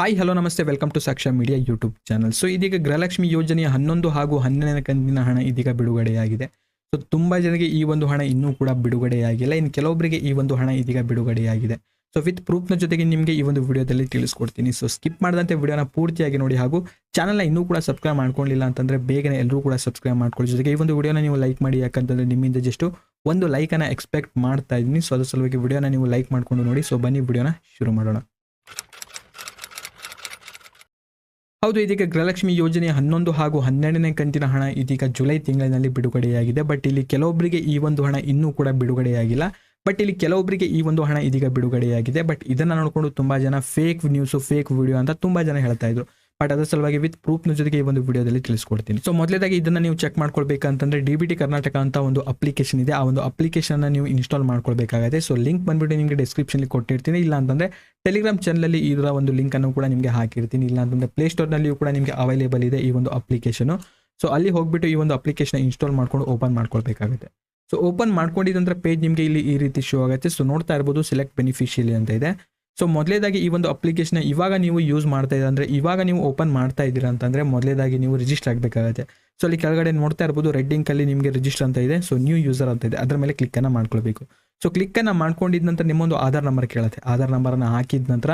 Hi hello ನಮಸ್ತೆ. Welcome to Saksha media YouTube channel so ಇದೀಗ ಗೃಹಲಕ್ಷ್ಮಿ ಯೋಜನೆಯ ಹನ್ನೊಂದು ಹಾಗೂ ಹನ್ನೆರಡನೇ ಕಂತಿನ ಹಣ ಇದೀಗ ಬಿಡುಗಡೆಯಾಗಿದೆ. ಸೊ ತುಂಬ ಜನರಿಗೆ ಈ ಒಂದು ಹಣ ಇನ್ನೂ ಕೂಡ ಬಿಡುಗಡೆಯಾಗಿಲ್ಲ. ಇನ್ನು ಕೆಲವೊಬ್ಬರಿಗೆ ಈ ಒಂದು ಹಣ ಇದೀಗ ಬಿಡುಗಡೆಯಾಗಿದೆ. ಸೊ ವಿತ್ ಪ್ರೂಫ್ನ ಜೊತೆಗೆ ನಿಮಗೆ ಈ ಒಂದು ವಿಡಿಯೋದಲ್ಲಿ ತಿಳಿಸ್ಕೊಡ್ತೀನಿ. ಸೊ ಸ್ಕಿಪ್ ಮಾಡದಂತೆ ವಿಡಿಯೋನ ಪೂರ್ತಿಯಾಗಿ ನೋಡಿ ಹಾಗೂ ಚಾನಲ್ನ ಇನ್ನೂ ಕೂಡ ಸಬ್ಸ್ಕ್ರೈಬ್ ಮಾಡ್ಕೊಳ್ಳಿಲ್ಲ ಅಂತಂದರೆ ಬೇಗನೆ ಎಲ್ಲರೂ ಕೂಡ ಸಬ್ಸ್ಕ್ರೈಬ್ ಮಾಡ್ಕೊಳ್ಳಿ. ಜೊತೆಗೆ ಈ ಒಂದು ವಿಡಿಯೋನ ನೀವು ಲೈಕ್ ಮಾಡಿ, ಯಾಕಂತಂದರೆ ನಿಮ್ಮಿಂದ ಜಸ್ಟ್ ಒಂದು ಲೈಕನ್ನು ಎಕ್ಸ್ಪೆಕ್ಟ್ ಮಾಡ್ತಾ ಇದ್ದೀನಿ. ಸೊ ಅದ್ರ ಸಲುವಾಗಿ ವಿಡಿಯೋನ ನೀವು ಲೈಕ್ ಮಾಡಿಕೊಂಡು ನೋಡಿ. ಸೊ ಬನ್ನಿ, ವಿಡಿಯೋನ ಶುರು ಮಾಡೋಣ. ಹೌದು, ಇದೀಗ ಗೃಹಲಕ್ಷ್ಮಿ ಯೋಜನೆ ಹನ್ನೊಂದು ಹಾಗೂ ಹನ್ನೆರಡನೇ ಕಂತಿನ ಹಣ ಇದೀಗ ಜುಲೈ ತಿಂಗಳಿನಲ್ಲಿ ಬಿಡುಗಡೆಯಾಗಿದೆ. ಬಟ್ ಇಲ್ಲಿ ಕೆಲವೊಬ್ಬರಿಗೆ ಈ ಒಂದು ಹಣ ಇನ್ನೂ ಕೂಡ ಬಿಡುಗಡೆಯಾಗಿಲ್ಲ. ಬಟ್ ಇಲ್ಲಿ ಕೆಲವೊಬ್ಬರಿಗೆ ಈ ಒಂದು ಹಣ ಇದೀಗ ಬಿಡುಗಡೆಯಾಗಿದೆ. ಬಟ್ ಇದನ್ನ ನೋಡಿಕೊಂಡು ತುಂಬಾ ಜನ ಫೇಕ್ ನ್ಯೂಸ್ ಫೇಕ್ ವಿಡಿಯೋ ಅಂತ ತುಂಬಾ ಜನ ಹೇಳ್ತಾ ಇದ್ರು. ಬಟ್ ಅದರ ಸಲುವಾಗಿ ವಿತ್ ಪ್ರೂಫ್ನ ಜೊತೆಗೆ ಈ ಒಂದು ವಿಡಿಯೋದಲ್ಲಿ ತಿಳಿಸ್ಕೊಡ್ತೀನಿ. ಸೊ ಮೊದಲೇದಾಗಿ ಇದನ್ನ ನೀವು ಚೆಕ್ ಮಾಡ್ಕೊಳ್ಬೇಕಂತಂದ್ರೆ ಡಿ ಬಿ ಟಿ ಕರ್ನಾಟಕ ಅಂತ ಒಂದು ಅಪ್ಲಿಕೇಶನ್ ಇದೆ. ಆ ಒಂದು ಅಪ್ಲಿಕೇಶನ್ ನೀವು ಇನ್ಸ್ಟಾಲ್ ಮಾಡ್ಕೊಳ್ಬೇಕಾಗುತ್ತೆ. ಸೊ ಲಿಂಕ್ ಬಂದ್ಬಿಟ್ಟು ನಿಮಗೆ ಡಿಸ್ಕ್ರಿಪ್ಷನ್ ಕೊಟ್ಟಿರ್ತೀನಿ. ಇಲ್ಲ ಅಂತಂದ್ರೆ ಟೆಲಿಗ್ರಾಮ್ ಚಾನಲಲ್ಲಿ ಇದರ ಒಂದು ಲಿಂಕ್ ಅನ್ನು ಕೂಡ ನಿಮಗೆ ಹಾಕಿರ್ತೀನಿ. ಇಲ್ಲ ಅಂತಂದ್ರೆ ಪ್ಲೇಸ್ಟೋರ್ನಲ್ಲಿಯೂ ಕೂಡ ನಿಮಗೆ ಅವೈಲೇಬಲ್ ಇದೆ ಈ ಒಂದು ಅಪ್ಲಿಕೇಶನ್ ಸೊ ಅಲ್ಲಿ ಹೋಗ್ಬಿಟ್ಟು ಈ ಒಂದು ಅಪ್ಲಿಕೇಶನ್ ಇನ್ಸ್ಟಾಲ್ ಮಾಡ್ಕೊಂಡು ಓಪನ್ ಮಾಡ್ಕೊಳ್ಬೇಕಾಗುತ್ತೆ. ಸೊ ಓಪನ್ ಮಾಡ್ಕೊಂಡಿದ್ದಂದ್ರೆ ಪೇಜ್ ನಿಮಗೆ ಇಲ್ಲಿ ಈ ರೀತಿ ಶೋ ಆಗುತ್ತೆ. ಸೊ ನೋಡ್ತಾ ಇರ್ಬೋದು ಸೆಲೆಕ್ಟ್ ಬೆನಿಫಿಷಿಯಲಿ ಅಂತ ಇದೆ. ಸೊ ಮೊದಲೇದಾಗಿ ಈ ಒಂದು ಅಪ್ಲಿಕೇಶನ್ ಇವಾಗ ನೀವು ಯೂಸ್ ಮಾಡ್ತಾ ಇದ್ದೀರಾ? ಅಂದರೆ ಇವಾಗ ನೀವು ಓಪನ್ ಮಾಡ್ತಾ ಇದ್ದೀರಾ ಅಂತಂದರೆ ಮೊದಲೇದಾಗಿ ನೀವು ರಿಜಿಸ್ಟರ್ ಆಗಬೇಕಾಗುತ್ತೆ. ಸೊ ಅಲ್ಲಿ ಕೆಳಗಡೆ ನೋಡ್ತಾ ಇರ್ಬೋದು ರೆಡ್ ಅಲ್ಲಿ ನಿಮಗೆ ರಿಜಿಸ್ಟರ್ ಅಂತ ಇದೆ. ಸೊ ನ್ಯೂ ಯೂಸರ್ ಅಂತ ಇದೆ. ಅದರ ಮೇಲೆ ಕ್ಲಿಕ್ಕನ್ನು ಮಾಡ್ಕೊಳ್ಬೇಕು. ಸೊ ಕ್ಲಿಕ್ಕನ್ನು ಮಾಡ್ಕೊಂಡಿದ್ದ ನಂತರ ನಿಮ್ಮೊಂದು ಆಧಾರ್ ನಂಬರ್ ಕೇಳುತ್ತೆ. ಆಧಾರ್ ನಂಬರನ್ನು ಹಾಕಿದ ನಂತರ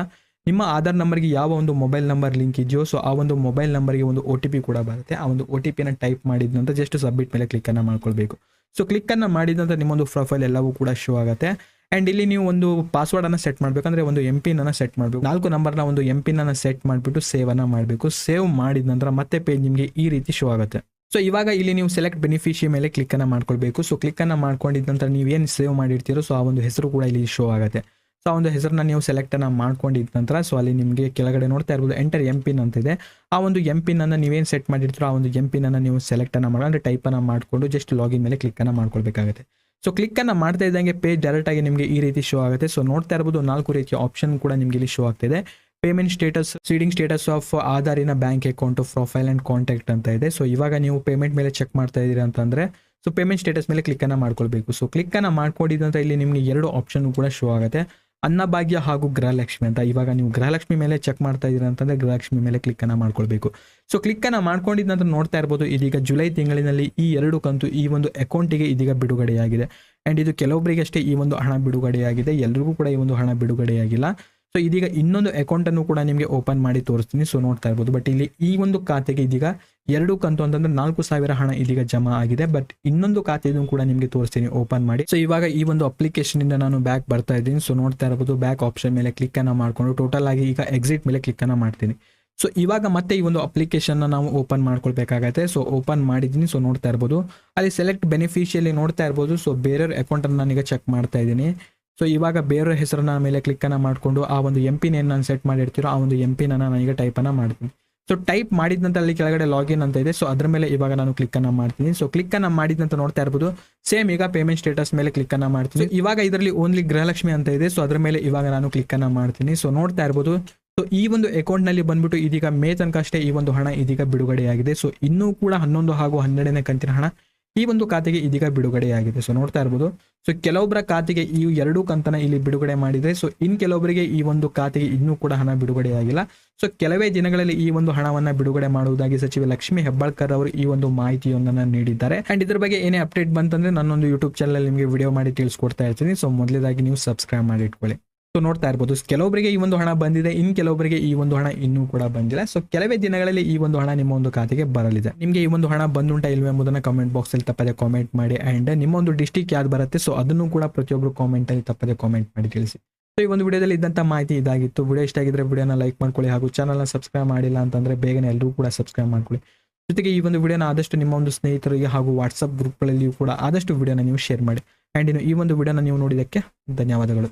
ನಿಮ್ಮ ಆಧಾರ್ ನಂಬರ್ಗೆ ಯಾವ ಒಂದು ಮೊಬೈಲ್ ನಂಬರ್ ಲಿಂಕ್ ಇದೆಯೋ, ಸೊ ಆ ಒಂದು ಮೊಬೈಲ್ ನಂಬರ್ಗೆ ಒಂದು ಒ ಟಿ ಪಿ ಕೂಡ ಬರುತ್ತೆ. ಆ ಒಂದು ಒ ಟಿ ಪಿನ ಟೈಪ್ ಮಾಡಿದ ನಂತರ ಜಸ್ಟ್ ಸಬ್ಮಿಟ್ ಮೇಲೆ ಕ್ಲಿಕ್ಕನ್ನು ಮಾಡ್ಕೊಳ್ಬೇಕು. ಸೊ ಕ್ಲಿಕ್ಕನ್ನು ಮಾಡಿದ ನಂತರ ನಿಮ್ಮೊಂದು ಪ್ರೊಫೈಲ್ ಎಲ್ಲವೂ ಕೂಡ ಶೋ ಆಗುತ್ತೆ. ಆ್ಯಂಡ್ ಇಲ್ಲಿ ನೀವು ಒಂದು ಪಾಸ್ವರ್ಡನ್ನು ಸೆಟ್ ಮಾಡಬೇಕಂದ್ರೆ ಒಂದು ಎಂ ಪಿನನ್ನು ಸೆಟ್ ಮಾಡಬೇಕು. ನಾಲ್ಕು ನಂಬರ್ನ ಒಂದು ಎಂ ಪಿನನ್ನು ಸೆಟ್ ಮಾಡಿಬಿಟ್ಟು ಸೇವನ್ನು ಮಾಡಬೇಕು. ಸೇವ್ ಮಾಡಿದ ನಂತರ ಮತ್ತೆ ಪೇಜ್ ನಿಮಗೆ ಈ ರೀತಿ ಶೋ ಆಗುತ್ತೆ. ಸೊ ಇವಾಗ ಇಲ್ಲಿ ನೀವು ಸೆಲೆಕ್ಟ್ ಬೆನಿಫಿಷಿಯ ಮೇಲೆ ಕ್ಲಿಕ್ಕನ್ನು ಮಾಡ್ಕೊಳ್ಬೇಕು. ಸೊ ಕ್ಲಿಕ್ಕನ್ನು ಮಾಡ್ಕೊಂಡಿದ್ದ ನಂತರ ನೀವು ಏನು ಸೇವ್ ಮಾಡಿರ್ತೀರೋ, ಸೊ ಆ ಒಂದು ಹೆಸರು ಕೂಡ ಇಲ್ಲಿ ಶೋ ಆಗುತ್ತೆ. ಸೊ ಒಂದು ಹೆಸರನ್ನ ನೀವು ಸೆಲೆಕ್ಟನ್ನು ಮಾಡ್ಕೊಂಡಿದ್ದ ನಂತರ, ಸೊ ಅಲ್ಲಿ ನಿಮಗೆ ಕೆಳಗಡೆ ನೋಡ್ತಾ ಇರ್ಬೋದು ಎಂಟರ್ ಎಂ ಪಿನ್ ಅಂತಿದೆ ಆ ಒಂದು ಎಂ ಪಿನ್ನನ್ನು ನೀವೇನು ಸೆಟ್ ಮಾಡಿರ್ತೀರೋ ಆ ಒಂದು ಎಂ ಪಿನ್ನನ್ನು ನೀವು ಸೆಲೆಕ್ಟನ್ನು ಮಾಡಿ ಅಂದರೆ ಟೈಪನ್ನು ಮಾಡಿಕೊಂಡು ಜಸ್ಟ್ ಲಾಗಿನ್ ಮೇಲೆ ಕ್ಲಿಕ್ಕನ್ನು ಮಾಡ್ಕೊಳ್ಬೇಕಾಗುತ್ತೆ. ಸೊ ಕ್ಲಿಕ್ಕನ್ನು ಮಾಡ್ತಾ ಇದ್ದಂಗೆ ಪೇಜ್ ಡೈರೆಕ್ಟಾಗಿ ನಿಮಗೆ ಈ ರೀತಿ ಶೋ ಆಗುತ್ತೆ. ಸೊ ನೋಡ್ತಾ ಇರ್ಬೋದು ನಾಲ್ಕು ರೀತಿಯ ಆಪ್ಷನ್ ಕೂಡ ನಿಮಗೆ ಇಲ್ಲಿ ಶೋ ಆಗ್ತಿದೆ. Payment status seeding status of ಆಧಾರಿನ bank account profile and contact ಅಂತ ಇದೆ. ಸೊ ಇವಾಗ ನೀವು ಪೇಮೆಂಟ್ ಮೇಲೆ ಚೆಕ್ ಮಾಡ್ತಾ ಇದ್ದೀರಾ ಅಂತಂದರೆ ಸೊ ಪೇಮೆಂಟ್ ಸ್ಟೇಟಸ್ ಮೇಲೆ ಕ್ಲಿಕ್ಕನ್ನು ಮಾಡ್ಕೊಳ್ಬೇಕು. ಸೊ ಕ್ಲಿಕ್ಕನ್ನು ಮಾಡ್ಕೊಂಡಿದ್ದಂತ ಇಲ್ಲಿ ನಿಮಗೆ ಎರಡು ಆಪ್ಷನ್ ಕೂಡ ಶೋ ಆಗುತ್ತೆ. ಅನ್ನಭಾಗ್ಯ ಹಾಗೂ ಗೃಹಲಕ್ಷ್ಮಿ ಅಂತ ಇವಾಗ ನೀವು ಗೃಹಲಕ್ಷ್ಮಿ ಮೇಲೆ ಚೆಕ್ ಮಾಡ್ತಾ ಇದ್ದೀರಾ ಅಂತಂದ್ರೆ ಗೃಹಲಕ್ಷ್ಮಿ ಮೇಲೆ ಕ್ಲಿಕ್ಕನ್ನು ಮಾಡ್ಕೊಳ್ಬೇಕು. ಸೊ ಕ್ಲಿಕ್ಕನ್ನು ಮಾಡ್ಕೊಂಡಿದ್ದ ನಂತರ ನೋಡ್ತಾ ಇರ್ಬೋದು, ಇದೀಗ ಜುಲೈ ತಿಂಗಳಿನಲ್ಲಿ ಈ ಎರಡು ಕಂತು ಈ ಒಂದು ಅಕೌಂಟಿಗೆ ಇದೀಗ ಬಿಡುಗಡೆಯಾಗಿದೆ. ಆ್ಯಂಡ್ ಇದು ಕೆಲವೊಬ್ಬರಿಗಷ್ಟೇ ಈ ಒಂದು ಹಣ ಬಿಡುಗಡೆಯಾಗಿದೆ, ಎಲ್ರಿಗೂ ಕೂಡ ಈ ಒಂದು ಹಣ ಬಿಡುಗಡೆಯಾಗಿಲ್ಲ. ಸೊ ಇದೀಗ ಇನ್ನೊಂದು ಅಕೌಂಟನ್ನು ಕೂಡ ನಿಮಗೆ ಓಪನ್ ಮಾಡಿ ತೋರಿಸ್ತೀನಿ. ಸೊ ನೋಡ್ತಾ ಇರ್ಬೋದು. ಬಟ್ ಇಲ್ಲಿ ಈ ಒಂದು ಖಾತೆಗೆ ಇದೀಗ ಎರಡು ಕಂತು ಅಂತಂದ್ರೆ ನಾಲ್ಕು ಸಾವಿರ ಹಣ ಇದೀಗ ಜಮಾ ಆಗಿದೆ. ಬಟ್ ಇನ್ನೊಂದು ಖಾತೆಯನ್ನು ಕೂಡ ನಿಮಗೆ ತೋರಿಸ್ತೀನಿ ಓಪನ್ ಮಾಡಿ. ಸೊ ಇವಾಗ ಈ ಒಂದು ಅಪ್ಲಿಕೇಶನ್ ಇಂದ ನಾನು ಬ್ಯಾಕ್ ಬರ್ತಾ ಇದ್ದೀನಿ. ಸೊ ನೋಡ್ತಾ ಇರ್ಬೋದು ಬ್ಯಾಕ್ ಆಪ್ಷನ್ ಮೇಲೆ ಕ್ಲಿಕ್ ಅನ್ನ ಮಾಡ್ಕೊಂಡು ಟೋಟಲ್ ಆಗಿ ಈಗ ಎಕ್ಸಿಟ್ ಮೇಲೆ ಕ್ಲಿಕ್ ಅನ್ನ ಮಾಡ್ತೀನಿ. ಸೊ ಇವಾಗ ಮತ್ತೆ ಈ ಒಂದು ಅಪ್ಲಿಕೇಶನ್ ನಾವು ಓಪನ್ ಮಾಡ್ಕೊಳ್ಬೇಕಾಗತ್ತೆ. ಸೊ ಓಪನ್ ಮಾಡಿದ್ದೀನಿ. ಸೊ ನೋಡ್ತಾ ಇರ್ಬೋದು. ಅಲ್ಲಿ ಸೆಲೆಕ್ಟ್ ಬೆನಿಫಿಷಿಯಲಿ ನೋಡ್ತಾ ಇರ್ಬೋದು. ಸೊ ಬೇರೆಯವ್ರ ಅಕೌಂಟನ್ನು ನಾನೀಗ ಚೆಕ್ ಮಾಡ್ತಾ ಇದ್ದೀನಿ. ಸೊ ಇವಾಗ ಬೇರೆ ಹೆಸರನ್ನ ಮೇಲೆ ಕ್ಲಿಕ್ಕನ್ನು ಮಾಡಿಕೊಂಡು ಆ ಒಂದು ಎಂ ಪಿನ್ ಏನು ನಾನು ಸೆಟ್ ಮಾಡಿರ್ತೀರೋ ಆ ಒಂದು ಎಂ ಪಿನ ನಾನೀಗ ಟೈಪನ್ನು ಮಾಡ್ತೀನಿ ಸೊ ಟೈಪ್ ಮಾಡಿದ ನಂತರ ಅಲ್ಲಿ ಕೆಳಗಡೆ ಲಾಗಿನ್ ಅಂತ ಇದೆ. ಸೊ ಅದ್ರ ಮೇಲೆ ಇವಾಗ ನಾನು ಕ್ಲಿಕ್ಕನ್ನು ಮಾಡ್ತೀನಿ. ಸೊ ಕ್ಲಿಕ್ಕನ್ನು ಮಾಡಿದ ನಂತರ ನೋಡ್ತಾ ಇರ್ಬೋದು. ಸೇಮ್ ಈಗ ಪೇಮೆಂಟ್ ಸ್ಟೇಟಸ್ ಮೇಲೆ ಕ್ಲಿಕ್ಕನ್ನು ಮಾಡ್ತೀನಿ. ಇವಾಗ ಇದರಲ್ಲಿ ಓನ್ಲಿ ಗೃಹಲಕ್ಷ್ಮಿ ಅಂತ ಇದೆ. ಸೊ ಅದ್ರ ಮೇಲೆ ಇವಾಗ ನಾನು ಕ್ಲಿಕ್ಕನ್ನು ಮಾಡ್ತೀನಿ. ಸೊ ನೋಡ್ತಾ ಇರ್ಬೋದು. ಸೊ ಈ ಒಂದು ಅಕೌಂಟ್ನಲ್ಲಿ ಬಂದ್ಬಿಟ್ಟು ಇದೀಗ ಮೇ ತನಕ ಅಷ್ಟೇ ಈ ಒಂದು ಹಣ ಇದೀಗ ಬಿಡುಗಡೆಯಾಗಿದೆ. ಸೊ ಇನ್ನೂ ಕೂಡ ಹನ್ನೊಂದು ಹಾಗೂ ಹನ್ನೆರಡನೇ ಕಂತಿನ ಹಣ ಈ ಒಂದು ಖಾತೆಗೆ ಇದೀಗ ಬಿಡುಗಡೆಯಾಗಿದೆ ಸೊ ನೋಡ್ತಾ ಇರ್ಬೋದು. ಸೊ ಕೆಲವೊಬ್ಬರ ಖಾತೆಗೆ ಈ ಎರಡು ಕಂತನ ಇಲ್ಲಿ ಬಿಡುಗಡೆ ಮಾಡಿದೆ ಸೊ ಇನ್ ಕೆಲವೊಬ್ಬರಿಗೆ ಈ ಒಂದು ಖಾತೆಗೆ ಇನ್ನೂ ಕೂಡ ಹಣ ಬಿಡುಗಡೆಯಾಗಿಲ್ಲ ಸೊ ಕೆಲವೇ ದಿನಗಳಲ್ಲಿ ಈ ಒಂದು ಹಣವನ್ನ ಬಿಡುಗಡೆ ಮಾಡುವುದಾಗಿ ಸಚಿವ ಲಕ್ಷ್ಮಿ ಹೆಬ್ಬಾಳ್ಕರ್ ಅವರು ಈ ಒಂದು ಮಾಹಿತಿಯೊಂದನ್ನು ನೀಡಿದ್ದಾರೆ. ಅಂಡ್ ಇದ್ರ ಬಗ್ಗೆ ಏನೇ ಅಪ್ಡೇಟ್ ಬಂತಂದ್ರೆ ನನ್ನೊಂದು ಯೂಟ್ಯೂಬ್ ಚಾನಲ್ ನಿಮಗೆ ವಿಡಿಯೋ ಮಾಡಿ ತಿಳಿಸ್ಕೊಡ್ತಾ ಇರ್ತೀನಿ. ಸೊ ಮೊದಲೇದಾಗಿ ನೀವು ಸಬ್ಸ್ಕ್ರೈಬ್ ಮಾಡಿ ಇಟ್ಕೊಳ್ಳಿ. ಸೊ ನೋಡ್ತಾ ಇರ್ಬೋದು. ಕೆಲವೊಬ್ಬರಿಗೆ ಈ ಒಂದು ಹಣ ಬಂದಿದೆ, ಇನ್ ಕೆಲವೊಬ್ಬರಿಗೆ ಈ ಒಂದು ಹಣ ಇನ್ನೂ ಕೂಡ ಬಂದಿಲ್ಲ. ಸೊ ಕೆಲವೇ ದಿನಗಳಲ್ಲಿ ಈ ಒಂದು ಹಣ ನಿಮ್ಮ ಒಂದು ಖಾತೆಗೆ ಬರಲಿದೆ. ನಿಮಗೆ ಈ ಒಂದು ಹಣ ಬಂದುಂಟಾ ಇಲ್ವೇ ಎಂಬುದನ್ನು ಕಮೆಂಟ್ ಬಾಕ್ಸ್ ಅಲ್ಲಿ ತಪ್ಪದೆ ಕಾಮೆಂಟ್ ಮಾಡಿ ಅಂಡ್ ನಿಮ್ಮ ಒಂದು ಡಿಸ್ಟಿಕ್ ಯಾವ್ದು ಬರುತ್ತೆ ಸೊ ಅದನ್ನು ಕೂಡ ಪ್ರತಿಯೊಬ್ಬರು ಕಾಮೆಂಟ್ ಅಲ್ಲಿ ತಪ್ಪದೆ ಕಾಮೆಂಟ್ ಮಾಡಿ ತಿಳಿಸಿ. ಸೊ ಈ ಒಂದು ವಿಡಿಯೋದಲ್ಲಿ ಇದ್ದಂತ ಮಾಹಿತಿ ಇದಾಗಿತ್ತು. ವಿಡಿಯೋ ಇಷ್ಟ ಆಗಿದ್ರೆ ವಿಡಿಯೋನ ಲೈಕ್ ಮಾಡ್ಕೊಳ್ಳಿ ಹಾಗೂ ಚಾನಲ್ನ ಸಬ್ಸ್ಕ್ರೈಬ್ ಮಾಡಿಲ್ಲ ಅಂತಂದ್ರೆ ಬೇಗನೆ ಎಲ್ಲರೂ ಕೂಡ ಸಬ್ಸ್ಕ್ರೈಬ್ ಮಾಡ್ಕೊಳ್ಳಿ. ಜೊತೆಗೆ ಈ ಒಂದು ವಿಡಿಯೋನ ಆದಷ್ಟು ನಿಮ್ಮ ಒಂದು ಸ್ನೇಹಿತರಿಗೆ ಹಾಗೂ ವಾಟ್ಸಪ್ ಗ್ರೂಪ್ಗಳಲ್ಲಿಯೂ ಕೂಡ ಆದಷ್ಟು ವಿಡಿಯೋನ ನೀವು ಶೇರ್ ಮಾಡಿ. ಆ್ಯಂಡ್ ಇನ್ನು ಈ ಒಂದು ವಿಡಿಯೋನ ನೀವು ನೋಡಿದ್ದಕ್ಕೆ ಧನ್ಯವಾದಗಳು.